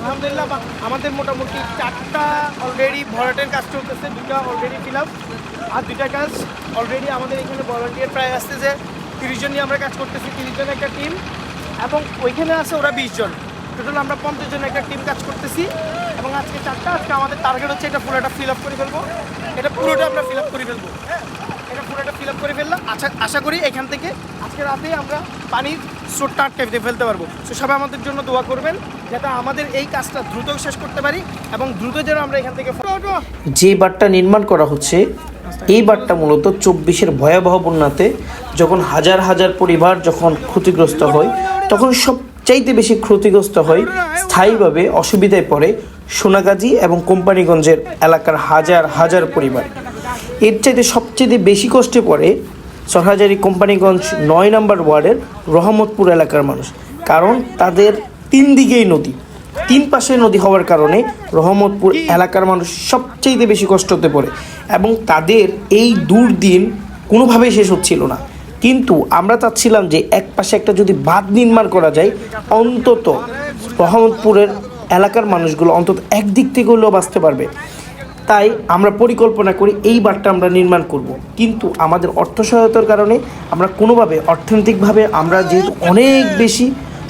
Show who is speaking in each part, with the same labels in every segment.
Speaker 1: আলহামদুলিল্লাহ আমাদের মোটামুটি চারটা অলরেডি ভরাটের কাজ চলতেছে, দুটা অলরেডি ফিল আর দুটা কাজ অলরেডি আমাদের এখানে ভলান্টিয়ার প্রায় আসতেছে তিরিশ জন নিয়ে আমরা কাজ করতেছি, তিরিশ জন একটা টিম এবং ওইখানে আছে ওরা বিশ জন। টোটাল আমরা পঞ্চাশ জন একটা টিম কাজ করতেছি। এবং আজকে চারটা, আজকে আমাদের টার্গেট হচ্ছে এটা পুরোটা ফিল আপ করে ফেলব। এটা পুরোটা আমরা ফিল আপ করে ফেলব। হ্যাঁ এটা পুরোটা ফিল আপ করে ফেললাম। আশা আশা করি এখান থেকে আজকে রাতেই আমরা পানির স্রোতটা আটকে ফেলতে পারব। তো সবাই আমাদের জন্য দোয়া করবেন, যাতে আমাদের এই কাজটা দ্রুত শেষ করতে পারি এবং দ্রুত যেন আমরা এখান থেকে
Speaker 2: যে বাঁধটা নির্মাণ করা হচ্ছে, এই বাঁধটা মূলত চব্বিশের ভয়াবহ বন্যাতে যখন হাজার হাজার পরিবার যখন ক্ষতিগ্রস্ত হয়, তখন সবচাইতে বেশি ক্ষতিগ্রস্ত হয়, স্থায়ীভাবে অসুবিধায় পড়ে সোনাগাজী এবং কোম্পানিগঞ্জের এলাকার হাজার হাজার পরিবার। এর চাইতে সবচেয়ে বেশি কষ্টে পড়ে সরহাজারি কোম্পানিগঞ্জ নয় নম্বর ওয়ার্ডের রহমতপুর এলাকার মানুষ, কারণ তাদের তিন দিকেই নদী। তিন পাশে নদী হওয়ার কারণে রহমতপুর এলাকার মানুষ সবচেয়ে বেশি কষ্ট হতে পড়ে এবং তাদের এই দুর্দিন কোনোভাবেই শেষ হচ্ছিল না। কিন্তু আমরা চাচ্ছিলাম যে এক পাশে একটা যদি বাঁধ নির্মাণ করা যায়, অন্তত রহমতপুরের এলাকার মানুষগুলো অন্তত একদিক থেকে হলেও বাঁচতে পারবে। তাই আমরা পরিকল্পনা করি এই বাঁধটা আমরা নির্মাণ করব। কিন্তু আমাদের অর্থ সহায়তার কারণে আমরা কোনোভাবে অর্থনৈতিকভাবে আমরা যেহেতু অনেক বেশি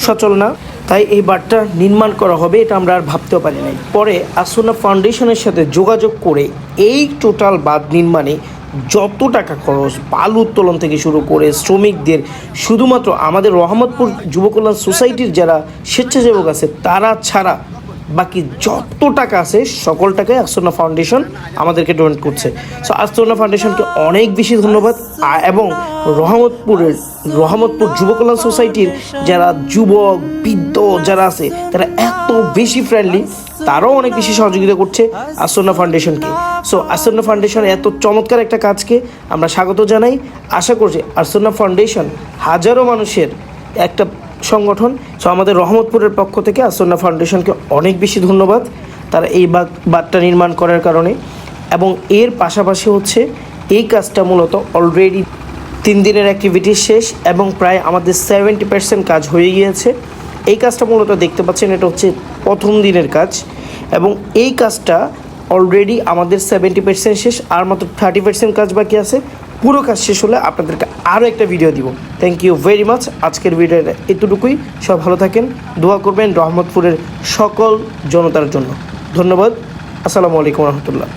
Speaker 2: সচল না, তাই এই বাঁধটা নির্মাণ করা হবে এটা আমরা আর ভাবতেও পারি নাই। পরে আসুনা ফাউন্ডেশনের সাথে যোগাযোগ করে এই টোটাল বাঁধ নির্মাণে যত টাকা খরচ, বালু উত্তোলন থেকে শুরু করে শ্রমিকদের, শুধুমাত্র আমাদের রহমতপুর যুব কল্যাণ সোসাইটির যারা স্বেচ্ছাসেবক আছে, তারা ছাড়া বাকি যত টাকা আছে, সকল টাকাই আস্তনা ফাউন্ডেশন আমাদেরকে ডোনেট করছে। সো আস্তনা ফাউন্ডেশনকে অনেক বেশি ধন্যবাদ। এবং রহমতপুরের, রহমতপুর যুব কল্যাণ সোসাইটির যারা যুবক, বৃদ্ধ যারা আছে, তারা এত বেশি ফ্রেন্ডলি তারাও অনেক বেশি সহযোগিতা করছে আস্তনা ফাউন্ডেশনকে। সো আস্তনা ফাউন্ডেশন এত চমৎকার একটা কাজকে আমরা স্বাগত জানাই। আশা করছি আস্তনা ফাউন্ডেশন হাজারো মানুষের একটা সংগঠন। সো আমাদের রহমতপুরের পক্ষ থেকে আসন্না ফাউন্ডেশনকে অনেক বেশি ধন্যবাদ তারা এই বাঁধটা নির্মাণ করার কারণে। এবং এর পাশাপাশি হচ্ছে এই কাজটা মূলত অলরেডি তিন দিনের অ্যাক্টিভিটি শেষ এবং প্রায় আমাদের সেভেন্টি পার্সেন্ট কাজ হয়ে গিয়েছে। এই কাজটা মূলত দেখতে পাচ্ছেন, এটা হচ্ছে প্রথম দিনের কাজ। এবং এই কাজটা অলরেডি আমাদের সেভেন্টি পার্সেন্ট শেষ, আর মাত্র থার্টি পার্সেন্ট কাজ বাকি আছে। পুরো কাজ শেষ হলে আপনাদেরকে আরও একটা ভিডিও দিব। থ্যাংক ইউ ভেরি মাচ আজকের ভিডিওটা এতটুকুই। সব ভালো থাকেন। দোয়া করবেন রহমতপুরের সকল জনতার জন্য। ধন্যবাদ। আসসালামু আলাইকুম রহমতুল্লাহ।